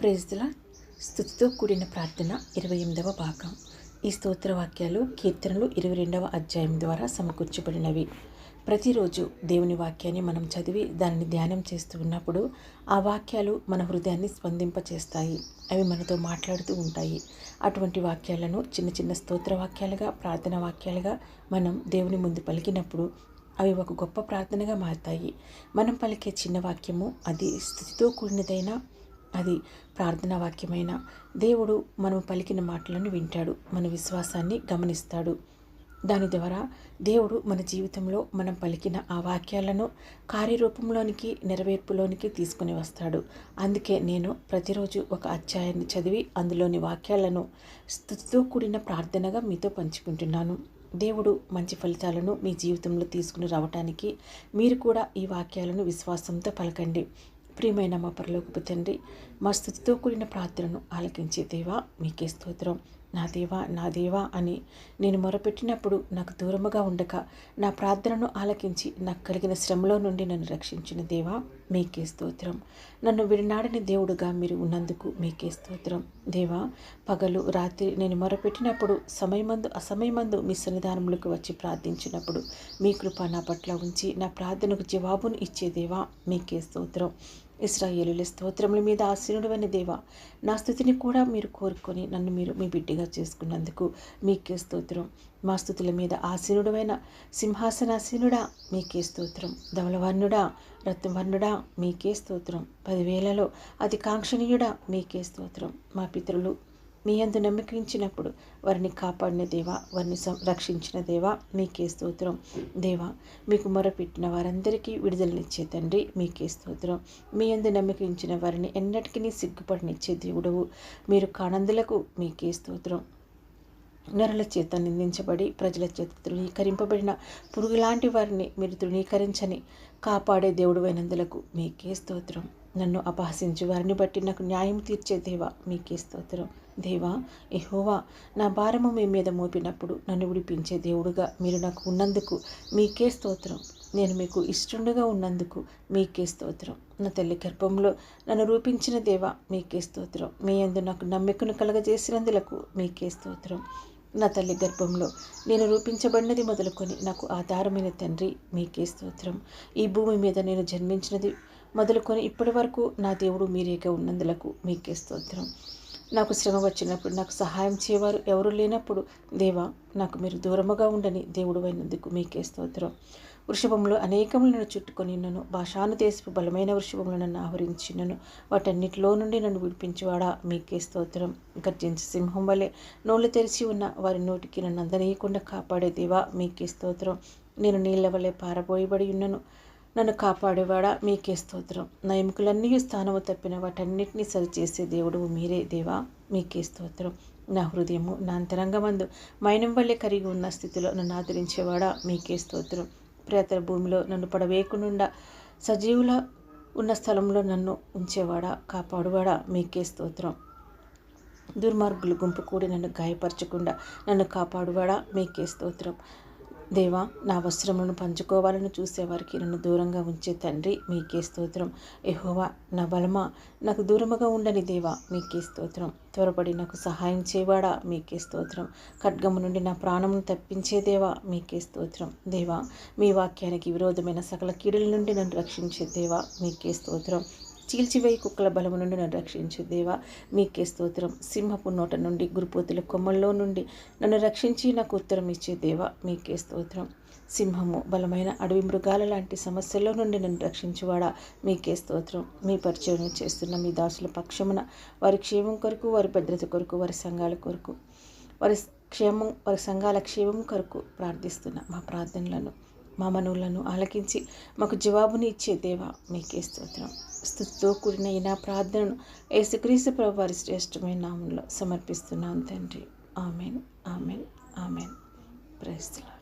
ప్రేజ్ల స్థుతితో కూడిన ప్రార్థన ఇరవై ఎనిమిదవ భాగం. ఈ స్తోత్ర వాక్యాలు కీర్తనలు ఇరవై రెండవ అధ్యాయం ద్వారా సమకూర్చబడినవి. ప్రతిరోజు దేవుని వాక్యాన్ని మనం చదివి దానిని ధ్యానం చేస్తూ ఉన్నప్పుడు ఆ వాక్యాలు మన హృదయాన్ని స్పందింపచేస్తాయి. అవి మనతో మాట్లాడుతూ ఉంటాయి. అటువంటి వాక్యాలను చిన్న చిన్న స్తోత్ర వాక్యాలుగా ప్రార్థన వాక్యాలుగా మనం దేవుని ముందు పలికినప్పుడు అవి ఒక గొప్ప ప్రార్థనగా మారుతాయి. మనం పలికే చిన్న వాక్యము అది స్థితితో కూడినదైనా అది ప్రార్థనా వాక్యమైన దేవుడు మనం పలికిన మాటలను వింటాడు మన విశ్వాసాన్ని గమనిస్తాడు. దాని ద్వారా దేవుడు మన జీవితంలో మనం పలికిన ఆ వాక్యాలను కార్యరూపంలోనికి నెరవేర్పులోనికి తీసుకుని వస్తాడు. అందుకే నేను ప్రతిరోజు ఒక అధ్యాయాన్ని చదివి అందులోని వాక్యాలను స్థుతితో కూడిన ప్రార్థనగా మీతో పంచుకుంటున్నాను. దేవుడు మంచి ఫలితాలను మీ జీవితంలో తీసుకుని రావటానికి మీరు కూడా ఈ వాక్యాలను విశ్వాసంతో పలకండి. ప్రియమైన మా పరలోకపు తండ్రి మా స్థుతితో కూడిన ప్రార్థనను ఆలకించే దేవా మీకే స్తోత్రం. నా దేవా నా దేవా అని నేను మొరపెట్టినప్పుడు నాకు దూరముగా ఉండక నా ప్రార్థనను ఆలకించి నాకు కలిగిన శ్రమలో నుండి నన్ను రక్షించిన దేవా మీకే స్తోత్రం. నన్ను విడినాడని దేవుడుగా మీరు ఉన్నందుకు మీకే స్తోత్రం. దేవా పగలు రాత్రి నేను మొరపెట్టినప్పుడు సమయమందు అసమయమందు మీ సన్నిధానములకు వచ్చి ప్రార్థించినప్పుడు మీ కృప నా పట్ల ఉంచి నా ప్రార్థనకు జవాబును ఇచ్చే దేవా మీకే స్తోత్రం. ఇస్రాయేలుల స్తోత్రముల మీద ఆశీనుడమైన దేవ నా స్థుతిని కూడా మీరు కోరుకొని నన్ను మీరు మీ బిడ్డగా చేసుకున్నందుకు మీకే స్తోత్రం. మా స్థుతుల మీద ఆసీనుడమైన సింహాసనాసీనుడా మీకే స్తోత్రం. ధవలవర్ణుడా రత్నవర్ణుడా మీకే స్తోత్రం. పదివేలలో అతి కాంక్షణీయుడా మీకే స్తోత్రం. మా పితరులు మీ అందు నమ్మకించినప్పుడు వారిని కాపాడిన దేవా వారిని రక్షించిన దేవా మీకే స్తోత్రం. దేవా మీకు మొరపెట్టిన వారందరికీ విడుదలనిచ్చే తండ్రి మీకే స్తోత్రం. మీ అందు నమ్మకించిన వారిని ఎన్నటికీ సిగ్గుపడినిచ్చే దేవుడవు. మీరు కానందులకు మీకే స్తోత్రం. నరుల చేత నిందించబడి ప్రజల చేత తృణీకరింపబడిన పురుగులాంటి వారిని మీరు తృణీకరించని కాపాడే దేవుడు అయినందులకు మీకే స్తోత్రం. నన్ను అపహసించు వారిని బట్టి నాకు న్యాయం తీర్చే దేవా మీకే స్తోత్రం. దేవా ఎహోవా నా భారము మీ మీద మోపినప్పుడు నన్ను విడిపించే దేవుడుగా మీరు నాకు ఉన్నందుకు మీకే స్తోత్రం. నేను మీకు ఇష్టండుగా ఉన్నందుకు మీకే స్తోత్రం. నా తల్లి గర్భంలో నన్ను రూపించిన దేవా మీకే స్తోత్రం. మీ అందు నాకు నమ్మికను కలగజేసినందులకు మీకే స్తోత్రం. నా తల్లి గర్భంలో నేను రూపించబడినది మొదలుకొని నాకు ఆధారమైన తండ్రి మీకే స్తోత్రం. ఈ భూమి మీద నేను జన్మించినది మొదలుకొని ఇప్పటి వరకు నా దేవుడు మీరేగా ఉన్నందులకు మీకే స్తోత్రం. నాకు శ్రమ వచ్చినప్పుడు నాకు సహాయం చేయవారు ఎవరు లేనప్పుడు దేవా నాకు మీరు దూరముగా ఉండని దేవుడు అయినందుకు మీకే స్తోత్రం. వృషభంలో అనేకములు నన్ను చుట్టుకొని నన్ను భాషాను దేశపు బలమైన వృషభంలో నన్ను ఆవరించినను. వాటన్నిటిలో నుండి నన్ను విడిపించేవాడా? మీకే స్తోత్రం. గర్జించి సింహం వలె నోళ్ళు తెరిచి ఉన్న వారి నోటికి నన్ను అందనీయకుండా కాపాడే దేవా మీకే స్తోత్రం. నేను నీళ్ళ వలె పారబోయబడి ఉన్నను. నన్ను కాపాడేవాడా? మీకే స్తోత్రం. నా ఎముకలన్నీ స్థానము తప్పిన వాటన్నిటినీ సరిచేసే దేవుడు మీరే దేవా. మీకే స్తోత్రం. నా హృదయము నా అంతరంగమందు మైనం వల్లే కరిగి ఉన్న స్థితిలో నన్ను ఆదరించేవాడా? మీకే స్తోత్రం. ప్రేతర భూమిలో నన్ను పడవేయకుండా సజీవుల ఉన్న స్థలంలో నన్ను ఉంచేవాడా? కాపాడువాడా? మీకే స్తోత్రం. దుర్మార్గులు గుంపు కూడి నన్ను గాయపరచకుండా నన్ను కాపాడువాడా? మీకే స్తోత్రం. దేవా నా వస్త్రములను పంచుకోవాలని చూసేవారికి నన్ను దూరంగా ఉంచే తండ్రి మీకే స్తోత్రం. ఎహోవా నా బలమా? నాకు దూరముగా ఉండని దేవా మీకే స్తోత్రం. త్వరపడి నాకు సహాయం చేయవాడా? మీకే స్తోత్రం. ఖడ్గము నుండి నా ప్రాణమును తప్పించే దేవా మీకే స్తోత్రం. దేవా మీ వాక్యానికి విరోధమైన సకల కీడుల నుండి నన్ను రక్షించే దేవా మీకే స్తోత్రం. చీల్చివేయి కుక్కల బలము నుండి నన్ను రక్షించు దేవా. మీకే స్తోత్రం. సింహపు నోట నుండి గురుపోతుల కొమ్మల్లో నుండి నన్ను రక్షించి నాకు ఉత్తరం ఇచ్చే దేవా మీకే స్తోత్రం. సింహము బలమైన అడవి మృగాల లాంటి సమస్యల్లో నుండి నన్ను రక్షించువాడా మీకే స్తోత్రం. మీ పరిచయం చేస్తున్న మీ దాసుల పక్షమున వారి క్షేమం కొరకు వారి భద్రత కొరకు వారి సంఘాల కొరకు వారి క్షేమం వారి సంఘాల క్షేమం కొరకు ప్రార్థిస్తున్న మా ప్రార్థనలను మా మనవులను ఆలకించి మాకు జవాబుని ఇచ్చే దేవా మీకే స్తోత్రం. స్థుతితో కూడిన ఈ నా ప్రార్థనను యేసుక్రీస్తు ప్రభు వారి శ్రేష్టమైన నామంలో సమర్పిస్తున్నాను తండ్రి. Amen amen amen. ప్రస్తుతం